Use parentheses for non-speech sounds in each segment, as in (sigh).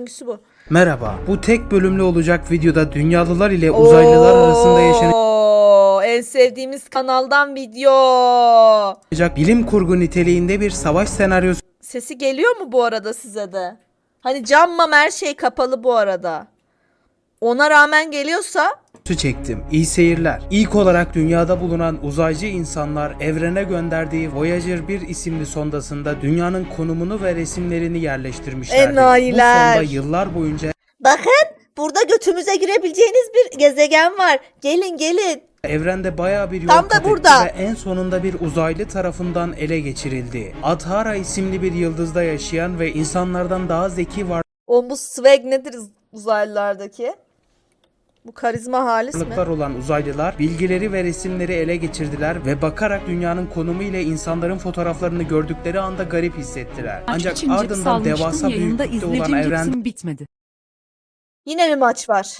Hangisi bu? Merhaba. Bu tek bölümlü olacak videoda dünyalılar ile uzaylılar arasında yaşanacak Oo, en sevdiğimiz kanaldan video. bilim kurgu niteliğinde bir savaş senaryosu Sesi geliyor mu bu arada size de? Hani cam mam her şey kapalı bu arada. Ona rağmen geliyorsa çektim. İyi seyirler. İlk olarak dünyada bulunan uzaycı insanlar evrene gönderdiği Voyager 1 isimli sondasında dünyanın konumunu ve resimlerini yerleştirmişlerdi. Enayiler. Bu sonda yıllar boyunca bakın burada götümüze girebileceğiniz bir gezegen var. Gelin gelin. Evrende bayağı bir yol Tam da burada. ve en sonunda bir uzaylı tarafından ele geçirildi. Adhara isimli bir yıldızda yaşayan ve insanlardan daha zeki O bu swag nedir uzaylılardaki? Bu karizma halis mi? olan uzaylılar bilgileri ve resimleri ele geçirdiler ve bakarak dünyanın konumu ile insanların fotoğraflarını gördükleri anda garip hissettiler. Ancak ardından devasa büyüklükte olan evrende bitmedi. Yine mi maç var?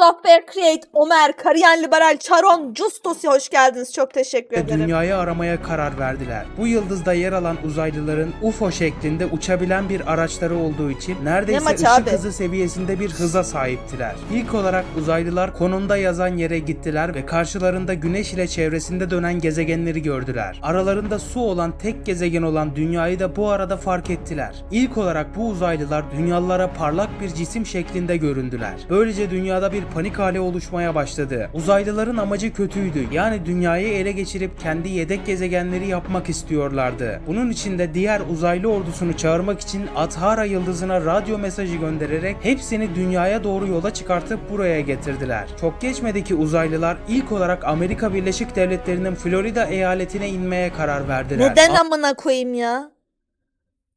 Software Create, Omer, Kariyen Liberal, Charon, Justosi hoş geldiniz. Çok teşekkür ederim. dünyayı aramaya karar verdiler. Bu yıldızda yer alan uzaylıların UFO şeklinde uçabilen bir araçları olduğu için neredeyse maçı ışık abi? hızı seviyesinde bir hıza sahiptiler. İlk olarak uzaylılar konumda yazan yere gittiler ve karşılarında güneş ile çevresinde dönen gezegenleri gördüler. Aralarında su olan tek gezegen olan dünyayı da bu arada fark ettiler. İlk olarak bu uzaylılar dünyalılara parlak bir cisim şeklinde göründüler. Böylece dünyada bir panik hali oluşmaya başladı. Uzaylıların amacı kötüydü. Yani dünyayı ele geçirip kendi yedek gezegenleri yapmak istiyorlardı. Bunun için de diğer uzaylı ordusunu çağırmak için Athara yıldızına radyo mesajı göndererek hepsini dünyaya doğru yola çıkartıp buraya getirdiler. Çok geçmedi ki uzaylılar ilk olarak Amerika Birleşik Devletleri'nin Florida eyaletine inmeye karar verdiler. Neden amına koyayım ya?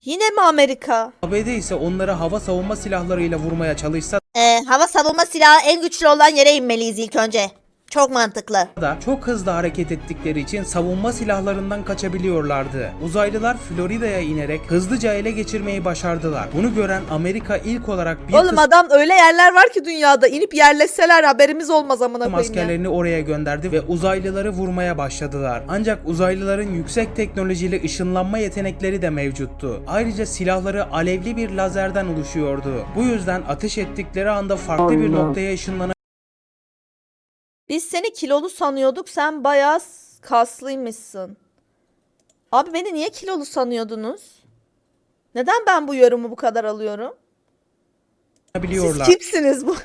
Yine mi Amerika? ABD ise onları hava savunma silahlarıyla vurmaya çalışsa Ee, hava savunma silahı en güçlü olan yere inmeliyiz ilk önce. Çok mantıklı. da çok hızlı hareket ettikleri için savunma silahlarından kaçabiliyorlardı. Uzaylılar Florida'ya inerek hızlıca ele geçirmeyi başardılar. Bunu gören Amerika ilk olarak bir Oğlum adam öyle yerler var ki dünyada inip yerleşseler haberimiz olmaz amına koyayım ya. askerlerini oraya gönderdi ve uzaylıları vurmaya başladılar. Ancak uzaylıların yüksek teknolojili ışınlanma yetenekleri de mevcuttu. Ayrıca silahları alevli bir lazerden oluşuyordu. Bu yüzden ateş ettikleri anda farklı bir noktaya ışınlanan Biz seni kilolu sanıyorduk sen bayağı kaslıymışsın. Abi beni niye kilolu sanıyordunuz? Neden ben bu yorumu bu kadar alıyorum? Siz biliyorlar. kimsiniz bu?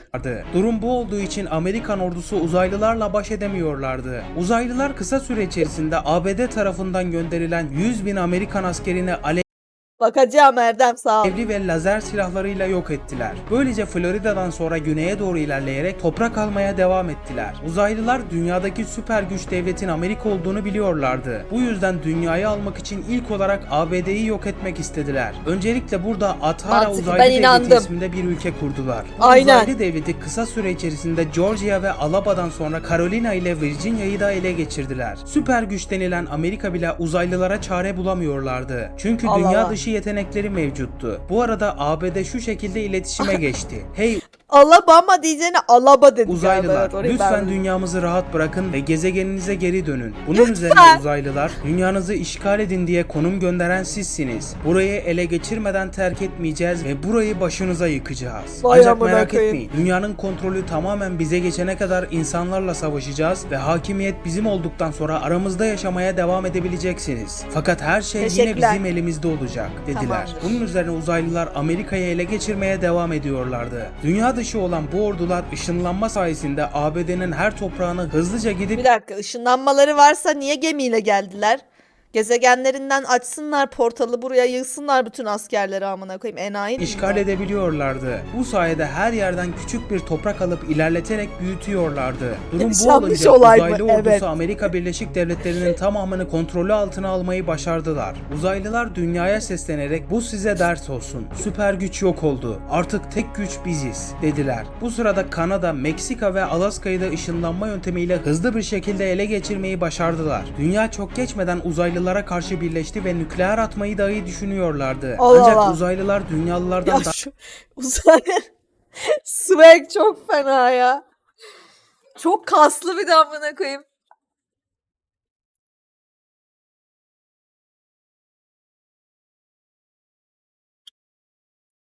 Durum bu olduğu için Amerikan ordusu uzaylılarla baş edemiyorlardı. Uzaylılar kısa süre içerisinde ABD tarafından gönderilen 100 bin Amerikan askerini Bakacağım Erdem sağ ol. alevli ve lazer silahlarıyla yok ettiler. Böylece Florida'dan sonra güneye doğru ilerleyerek toprak almaya devam ettiler. Uzaylılar dünyadaki süper güç devletin Amerika olduğunu biliyorlardı. Bu yüzden dünyayı almak için ilk olarak ABD'yi yok etmek istediler. Öncelikle burada Athara Mantıklı, Uzaylı ben Devleti inandım. isminde bir ülke kurdular. Bu Aynen. Uzaylı devleti kısa süre içerisinde Georgia ve Alabama'dan sonra Carolina ile Virginia'yı da ele geçirdiler. Süper güç denilen Amerika bile uzaylılara çare bulamıyorlardı. Çünkü Allah dünya Allah. dışı yetenekleri mevcuttu. Bu arada ABD şu şekilde iletişime (laughs) geçti. Hey Alabama diyeceğine Alaba dedi. uzaylılar ben lütfen dünyamızı rahat bırakın ve gezegeninize geri dönün. Bunun üzerine uzaylılar dünyanızı işgal edin diye konum gönderen sizsiniz. Burayı ele geçirmeden terk etmeyeceğiz ve burayı başınıza yıkacağız. Vay Ancak merak koyayım. etmeyin. Dünyanın kontrolü tamamen bize geçene kadar insanlarla savaşacağız ve hakimiyet bizim olduktan sonra aramızda yaşamaya devam edebileceksiniz. Fakat her şey yine bizim elimizde olacak dediler. Tamamdır. Bunun üzerine uzaylılar Amerika'yı ele geçirmeye devam ediyorlardı. Dünya dışı olan bu ordular ışınlanma sayesinde ABD'nin her toprağını hızlıca gidip Bir dakika ışınlanmaları varsa niye gemiyle geldiler? Gezegenlerinden açsınlar portalı buraya yığsınlar bütün askerleri amına koyayım enayi işgal edebiliyorlardı. Bu sayede her yerden küçük bir toprak alıp ilerleterek büyütüyorlardı. Durum bu Yanlış olunca olay mı? uzaylı ordusu Evet. Amerika Birleşik Devletleri'nin tamamını kontrolü altına almayı başardılar. Uzaylılar dünyaya seslenerek bu size ders olsun. Süper güç yok oldu. Artık tek güç biziz dediler. Bu sırada Kanada, Meksika ve Alaska'yı da ışınlanma yöntemiyle hızlı bir şekilde ele geçirmeyi başardılar. Dünya çok geçmeden uzaylılara karşı birleşti ve nükleer atmayı dahi düşünüyorlardı. Allah Ancak Allah. uzaylılar dünyalılardan Ya şu uzay (laughs) swag çok fena ya. Çok kaslı bir de amına koyayım.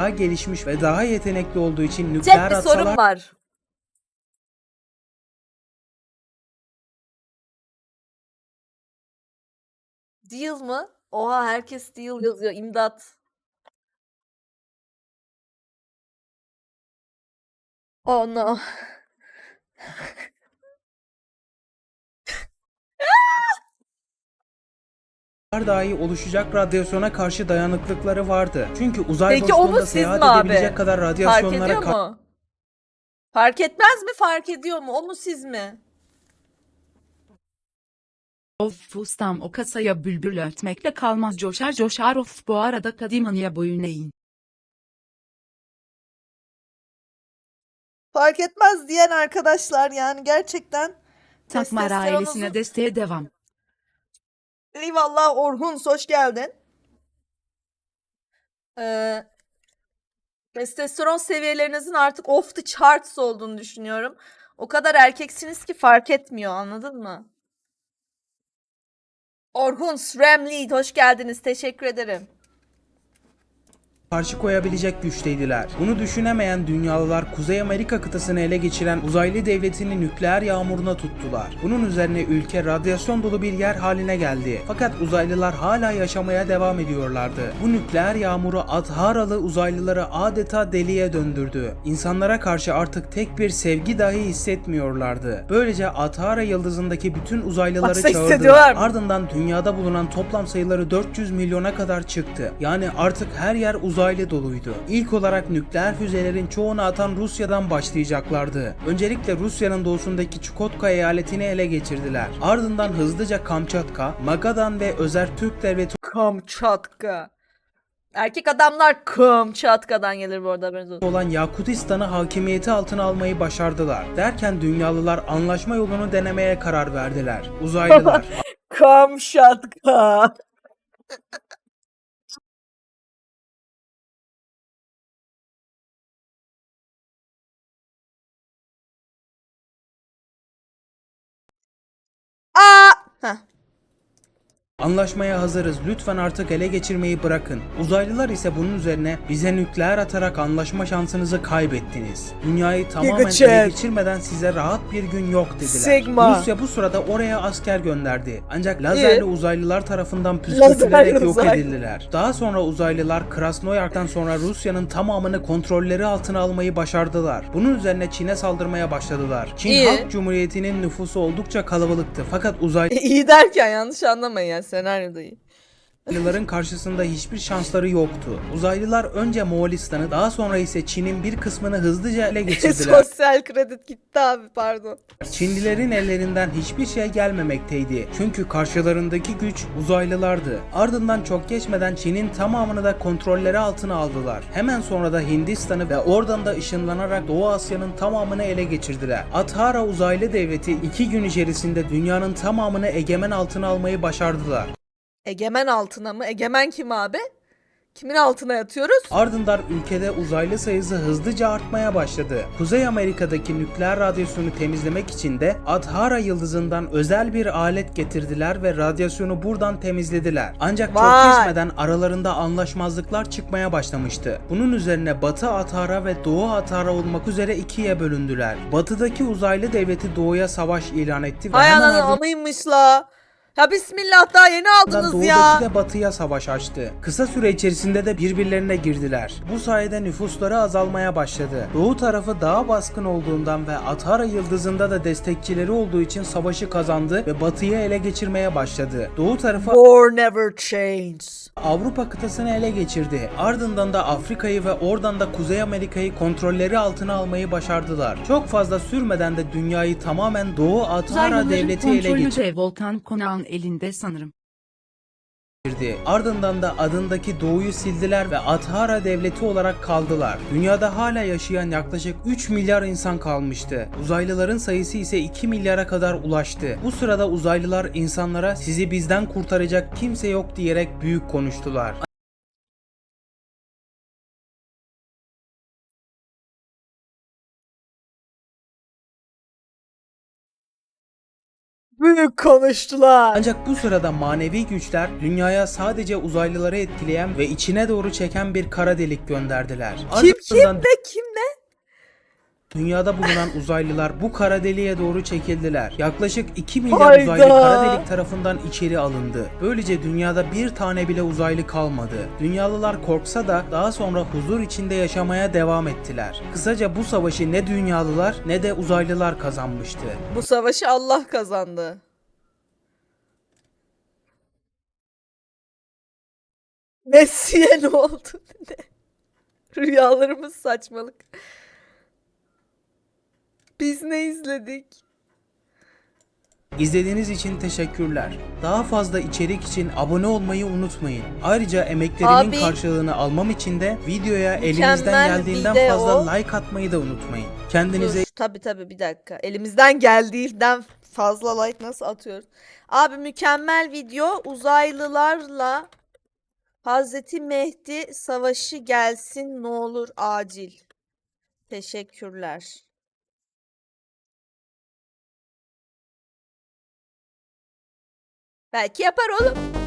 daha gelişmiş ve daha yetenekli olduğu için nükleer Cep bir atsalar sorun var. Deal mı? Oha herkes deal yazıyor. İmdat. Oh no. dahi oluşacak radyasyona karşı dayanıklıkları vardı. Çünkü uzay Peki o mu boşluğunda siz seyahat mi abi? edebilecek kadar Fark radyasyonlara ediyor karşı mu? Fark etmez mi? Fark ediyor mu? O mu siz mi? Of fustam o kasaya bülbül ötmekle kalmaz coşar coşar of bu arada kadimaniye boyun eğin. Fark etmez diyen arkadaşlar yani gerçekten Takmar ailesine desteğe devam. Eyvallah Orhun hoş geldin. Ee, testosteron seviyelerinizin artık off the charts olduğunu düşünüyorum. O kadar erkeksiniz ki fark etmiyor anladın mı? Orhun Sram Lead hoş geldiniz teşekkür ederim. Karşı koyabilecek güçteydiler. Bunu düşünemeyen dünyalılar Kuzey Amerika kıtasını ele geçiren uzaylı devletini nükleer yağmuruna tuttular. Bunun üzerine ülke radyasyon dolu bir yer haline geldi. Fakat uzaylılar hala yaşamaya devam ediyorlardı. Bu nükleer yağmuru Adharalı uzaylıları adeta deliye döndürdü. İnsanlara karşı artık tek bir sevgi dahi hissetmiyorlardı. Böylece Adhara yıldızındaki bütün uzaylıları Baksa çağırdılar. Ardından dünyada bulunan toplam sayıları 400 milyona kadar çıktı. Yani artık her yer uzaylı doluydu. İlk olarak nükleer füzelerin çoğunu atan Rusya'dan başlayacaklardı. Öncelikle Rusya'nın doğusundaki Çukotka eyaletini ele geçirdiler. Ardından hızlıca Kamçatka, Magadan ve Özer Türk Devleti Kamçatka. Erkek adamlar Kamçatka'dan gelir bu arada haberiniz olsun. olan Yakutistan'ı hakimiyeti altına almayı başardılar. Derken dünyalılar anlaşma yolunu denemeye karar verdiler. Uzaylılar (laughs) Kamçatka. 啊 Anlaşmaya hazırız. Lütfen artık ele geçirmeyi bırakın. Uzaylılar ise bunun üzerine bize nükleer atarak anlaşma şansınızı kaybettiniz. Dünyayı tamamen ele geçirmeden size rahat bir gün yok dediler. Sigma. Rusya bu sırada oraya asker gönderdi. Ancak lazerli İyi. uzaylılar tarafından Lazerli püskürtülerek yok edildiler. Daha sonra uzaylılar Krasnoyark'tan sonra Rusya'nın tamamını kontrolleri altına almayı başardılar. Bunun üzerine Çin'e saldırmaya başladılar. Çin İyi. Halk Cumhuriyeti'nin nüfusu oldukça kalabalıktı. Fakat uzaylı (laughs) İyi derken yanlış anlamayın yani senaryoda iyi. Uzaylıların karşısında hiçbir şansları yoktu. Uzaylılar önce Moğolistan'ı daha sonra ise Çin'in bir kısmını hızlıca ele (laughs) geçirdiler. Sosyal kredi gitti abi pardon. Çinlilerin ellerinden hiçbir şey gelmemekteydi. Çünkü karşılarındaki güç uzaylılardı. Ardından çok geçmeden Çin'in tamamını da kontrolleri altına aldılar. Hemen sonra da Hindistan'ı ve oradan da ışınlanarak Doğu Asya'nın tamamını ele geçirdiler. Athara uzaylı devleti iki gün içerisinde dünyanın tamamını egemen altına almayı başardılar. Egemen altına mı? Egemen kim abi? Kimin altına yatıyoruz? Ardından ülkede uzaylı sayısı hızlıca artmaya başladı. Kuzey Amerika'daki nükleer radyasyonu temizlemek için de Adhara yıldızından özel bir alet getirdiler ve radyasyonu buradan temizlediler. Ancak çok Vay. geçmeden aralarında anlaşmazlıklar çıkmaya başlamıştı. Bunun üzerine Batı Adhara ve Doğu Adhara olmak üzere ikiye bölündüler. Batıdaki uzaylı devleti Doğuya savaş ilan etti ve Hay hemen ananı ardından amıymış la. Ya bismillah daha yeni aldınız Doğudaki ya. de batıya savaş açtı. Kısa süre içerisinde de birbirlerine girdiler. Bu sayede nüfusları azalmaya başladı. Doğu tarafı daha baskın olduğundan ve Atara yıldızında da destekçileri olduğu için savaşı kazandı ve batıyı ele geçirmeye başladı. Doğu tarafı War never changes. Avrupa kıtasını ele geçirdi. Ardından da Afrika'yı ve oradan da Kuzey Amerika'yı kontrolleri altına almayı başardılar. Çok fazla sürmeden de dünyayı tamamen Doğu Atara Uzaylıların devleti ele kontrolü geçirdi. de Volkan Konağın elinde sanırım. Ardından da adındaki doğuyu sildiler ve Athara devleti olarak kaldılar. Dünyada hala yaşayan yaklaşık 3 milyar insan kalmıştı. Uzaylıların sayısı ise 2 milyara kadar ulaştı. Bu sırada uzaylılar insanlara sizi bizden kurtaracak kimse yok diyerek büyük konuştular. Büyük konuştular. Ancak bu sırada manevi güçler dünyaya sadece uzaylıları etkileyen ve içine doğru çeken bir kara delik gönderdiler. Kim kim Ardından ne kim ne? Dünyada bulunan uzaylılar bu kara deliğe doğru çekildiler. Yaklaşık 2 milyar Hayda. uzaylı kara delik tarafından içeri alındı. Böylece dünyada bir tane bile uzaylı kalmadı. Dünyalılar korksa da daha sonra huzur içinde yaşamaya devam ettiler. Kısaca bu savaşı ne dünyalılar ne de uzaylılar kazanmıştı. Bu savaşı Allah kazandı. Messi'ye ne oldu? (laughs) Rüyalarımız saçmalık. Biz ne izledik? İzlediğiniz için teşekkürler. Daha fazla içerik için abone olmayı unutmayın. Ayrıca emeklerimin Abi, karşılığını almam için de videoya elinizden geldiğinden video. fazla like atmayı da unutmayın. Kendinize Dur, tabii tabii bir dakika. Elimizden geldiğinden fazla like nasıl atıyoruz? Abi mükemmel video uzaylılarla Hazreti Mehdi savaşı gelsin ne olur acil. Teşekkürler. Belki yapar oğlum.